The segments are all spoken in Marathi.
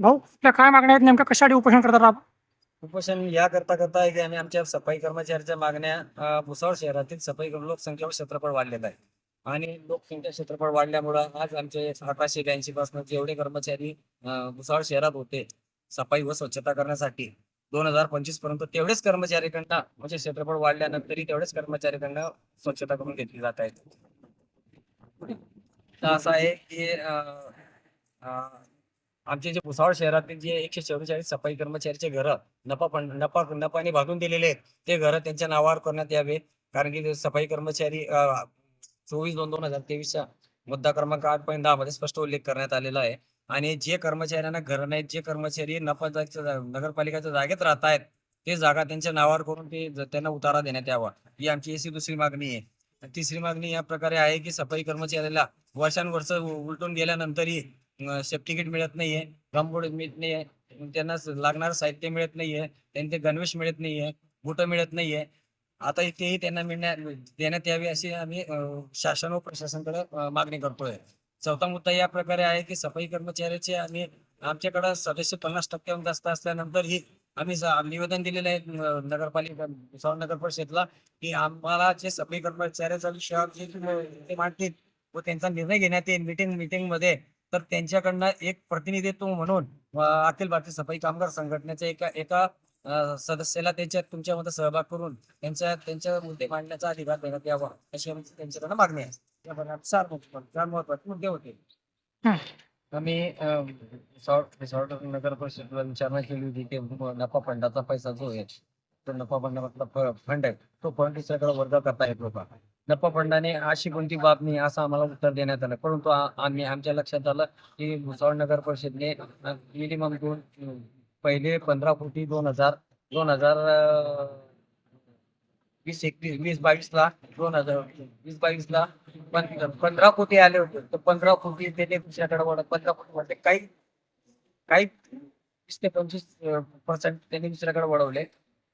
भाऊ आपल्या काय मागण्या आहेत? नेमक्या कशासाठी उपोषण करतात आपण उपोषण या करता करता आहे की आम्ही आमच्या सफाई कर्मचाऱ्याच्या मागण्या अ, भुसावळ शहरातील सफाई करून लोकसंख्या व क्षेत्रफळ वाढलेलं आहे. आणि लोकसंख्या क्षेत्रफळ वाढल्यामुळं आज आमचे अठराशे ब्याऐंशी पासून जेवढे कर्मचारी अ, भुसावळ शहरात होते सफाई व स्वच्छता करण्यासाठी दोन हजार पंचवीसपर्यंत तेवढेच कर्मचारीकडनं म्हणजे क्षेत्रफळ वाढल्यानंतरही तेवढेच कर्मचारीकडनं स्वच्छता करून घेतली जात आहे. तर असं आहे की अ, अ, आमचे जे भुसावळ शहरातील जे एकशे चव्वेचाळीस सफाई कर्मचारीचे घरं नफा फंड नफा नफाने भागून दिलेले आहेत ते घरं त्यांच्या नावावर करण्यात यावे. कारण की सफाई कर्मचारी चोवीस दोन दोन हजार तेवीसच्या मुद्दा क्रमांक आठ पॉईंट दहा मध्ये स्पष्ट उल्लेख करण्यात आलेला आहे. आणि जे कर्मचाऱ्यांना घरं नाहीत जे कर्मचारी नफा नगरपालिकेच्या जागेत राहत आहेत ते जागा त्यांच्या नावावर करून ते त्यांना उतारा देण्यात यावा. ही आमची अशी दुसरी मागणी आहे. तिसरी मागणी या प्रकारे आहे की सफाई कर्मचाऱ्याला वर्षानुवर्ष उलटून गेल्यानंतरही सेफ्टी किट मिळत नाहीये गमबोर्ड मिळत नाहीये त्यांना लागणार लागणारं साहित्य मिळत नाहीये त्यांचे गणवेश मिळत नाहीये बुट मिळत नाहीये. आता इथेही त्यांना मिळण्यात देण्यात यावी अशी आम्ही शासन व प्रशासनकडे मागणी करतोय. चौथा मुद्दा या प्रकारे आहे की सफाई कर्मचाऱ्याचे आम्ही आमच्याकडे सदस्य पन्नास टक्क्याहून जास्त असल्यानंतरही आम्ही निवेदन दिलेलं आहे नगरपालिका भुसावळ नगर परिषदला की आम्हाला जे सफाई कर्मचाऱ्याचा विषय जे ते मांडतील व त्यांचा निर्णय घेण्यात येईल. मीटिंग मिटिंगमध्ये तर त्यांच्याकडनं एक प्रतिनिधित्व म्हणून अखिल भारतीय सफाई कामगार संघटनेच्या एका एका सदस्याला त्यांच्या तुमच्यामध्ये सहभाग करून त्यांच्या त्यांच्या मुद्दे मांडण्याचा अधिकार देण्यात यावा अशी आमची त्यांच्याकडे मागणी आहे. चार चार महत्त्वाचे मुद्दे होते. हं. आम्ही नगर परिषदेला विचारणा केली होती की नफा फंडाचा पैसा जो आहे तो नफा फंडामधला फ- फंड आहे तो फंड दुसऱ्याकडे वर्ग करता येतो का नफा फंडाने अशी कोणती बाब नाही असं आम्हाला उत्तर देण्यात आलं. परंतु आम्ही आमच्या लक्षात आलं की भुसावळ नगर परिषदने मिनिमम दोन पहिले पंधरा कोटी दोन हजार दोन हजार वीस एकवीस वीस बावीस ला दोन हजार वीस बावीस ला पंधरा कोटी आले होते. तर पंधरा कोटी त्याने दुसऱ्याकडे पंधरा कोटी मध्ये काही काही वीस ते पंचवीस पर्सेंट त्यांनी दुसऱ्याकडे वळवले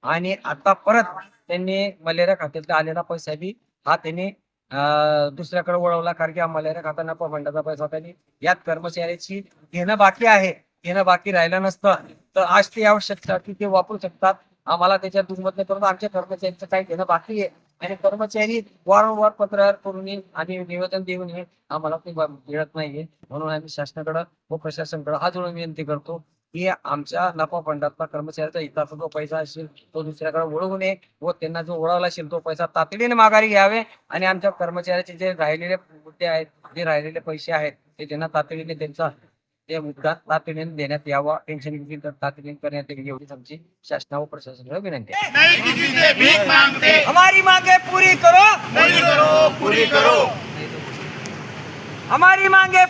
आणि आता परत त्यांनी मलेरिया खात्यातला आलेला पैसा बी हा त्यांनी अं, दुसऱ्याकडे वळवला. कारण की आम्हाला मलेरिया खाता नफा फंडाचा पैसा त्यांनी यात कर्मचाऱ्याची घेणं बाकी आहे. घेणं बाकी राहिलं नसतं. तर आज ते आवश्यकसाठी ते वापरू शकतात. आम्हाला त्याच्या दुर्मत नाही आमच्या कर्मचाऱ्यांचं काही घेणं बाकी आहे. आणि कर्मचारी वारंवार पत्र करून आणि निवेदन देऊन हे आम्हाला ते मिळत नाहीये. म्हणून आम्ही शासनाकडे व प्रशासनाकडे हा जोडून विनंती करतो. की आमच्या नफा फंडातला कर्मचाऱ्याचा हिताचा जो पैसा असेल तो दुसऱ्याकडे वळवू नये व त्यांना जो वळवला असेल तो पैसा तातडीने माघारी घ्यावे आणि आमच्या कर्मचाऱ्याचे जे राहिलेले मुद्दे आहेत जे राहिलेले पैसे आहेत ते त्यांना तातडीने त्यांचा ते मुद्दा तातडीने देण्यात यावा. टेन्शन तातडीने करण्यात यावी एवढीच आमची शासना व प्रशासनाला विनंती आहे. हमारी मांगे पूरी करो. पूरी करो पूरी करो. हमारी मांगे